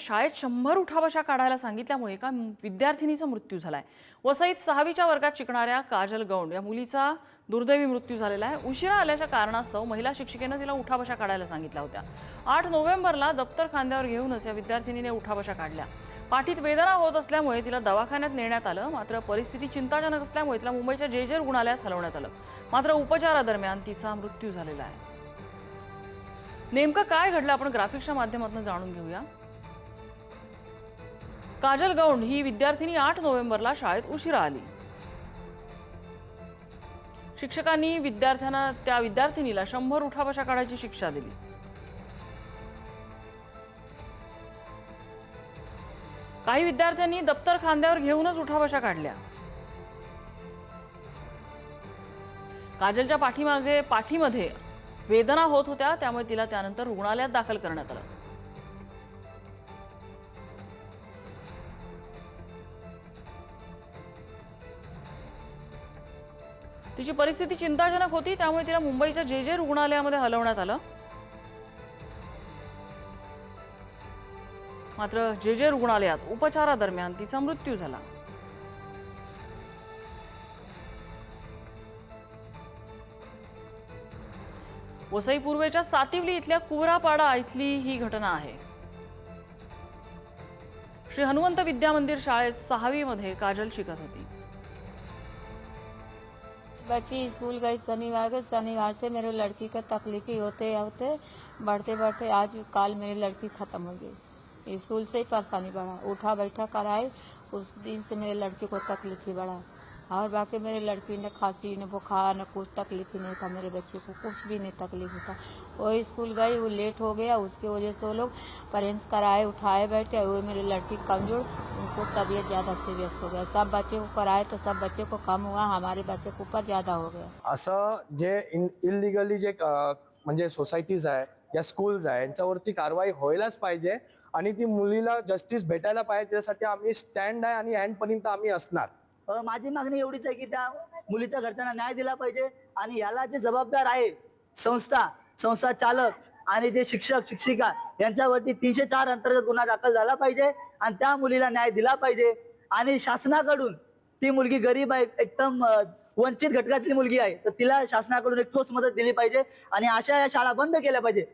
शाळेत शंभर उठाबशा काढायला सांगितल्यामुळे एका विद्यार्थिनीचा मृत्यू झालाय. वसईत सहावीच्या वर्गात शिकणाऱ्या काजल गौंड या मुलीचा दुर्दैवी मृत्यू झालेला आहे. उशिरा आल्याच्या कारणास्तव महिला शिक्षिकेनं तिला उठाबशा काढायला सांगितल्या होत्या. आठ नोव्हेंबरला दप्तर खांद्यावर घेऊनच या विद्यार्थिनीने उठाबशा काढल्या. पाठीत वेदना होत असल्यामुळे तिला दवाखान्यात नेण्यात आलं. मात्र परिस्थिती चिंताजनक असल्यामुळे तिला मुंबईच्या जे जे रुग्णालयात हलवण्यात आलं. मात्र उपचारादरम्यान तिचा मृत्यू झालेला आहे. नेमकं काय घडलं आपण ग्राफिक्सच्या माध्यमातून जाणून घेऊया. काजल गौंड ही विद्यार्थिनी आठ नोव्हेंबरला शाळेत उशिरा आली. शिक्षकांनी विद्यार्थ्यांना त्या विद्यार्थिनीला शंभर उठाबशा काढायची शिक्षा दिली. काही विद्यार्थ्यांनी दप्तर खांद्यावर घेऊनच उठाबशा काढल्या. काजलच्या पाठीमागे पाठीमध्ये वेदना होत होत्या त्यामुळे तिला त्यानंतर रुग्णालयात दाखल करण्यात आलं. तिची परिस्थिती चिंताजनक होती त्यामुळे तिला मुंबईच्या जे जे रुग्णालयामध्ये हलवण्यात आलं. मात्र जे जे रुग्णालयात उपचारादरम्यान तिचा मृत्यू झाला. वसई पूर्वेच्या सातिवली इथल्या कुवरापाडा इथली ही घटना आहे. श्री हनुमंत विद्या मंदिर शाळेत सहावीमध्ये काजल शिकत होती. बच्ची स्कूल गई शनिवार को शनिवार से मेरे लड़की का तकलीफी होते होते बढ़ते बढ़ते आज काल मेरी लड़की खत्म हो गई। स्कूल से ही परेशानी बढ़ा। उठा बैठा कराई उस दिन से मेरे लड़की को तकलीफ़ ही बढ़ा। और बाकी मेरी लड़की ने खांसी न बुखार न कुछ तकलीफ ही नहीं था मेरे बच्चे को कुछ भी नहीं तकलीफ था। वो स्कूल गई वो लेट हो गया उसकी वजह से वो लोग पेरेंट्स कराए उठाए बैठे वो मेरी लड़की कमजोर उनको तबीयत ज़्यादा सीरियस हो गया। सब बच्चे को कराए तो सब बच्चे को कम हुआ हमारे बच्चे को ऊपर ज़्यादा हो गया। असं जे इन इलिगली जे म्हणजे सोसायटीज आहे या स्कूल्स आहे यांच्यावरती कारवाई व्हायलाच पाहिजे आणि ती मुलीला जस्टिस भेटायला पाहिजे त्यासाठी आम्ही स्टँड आहे आणि एंडपर्यंत आम्ही असणार. माझी मागणी एवढीच आहे की त्या मुलीच्या घरच्यांना न्याय दिला पाहिजे आणि याला जे जबाबदार आहे संस्था संस्था चालक आणि जे शिक्षक शिक्षिका यांच्यावरती तीनशे चार अंतर्गत गुन्हा दाखल झाला पाहिजे आणि त्या मुलीला न्याय दिला पाहिजे. आणि शासनाकडून ती मुलगी गरीब आहे एकदम वंचित घटकातली मुलगी आहे तर तिला शासनाकडून एक ठोस मदत दिली पाहिजे आणि अशा या शाळा बंद केल्या पाहिजे.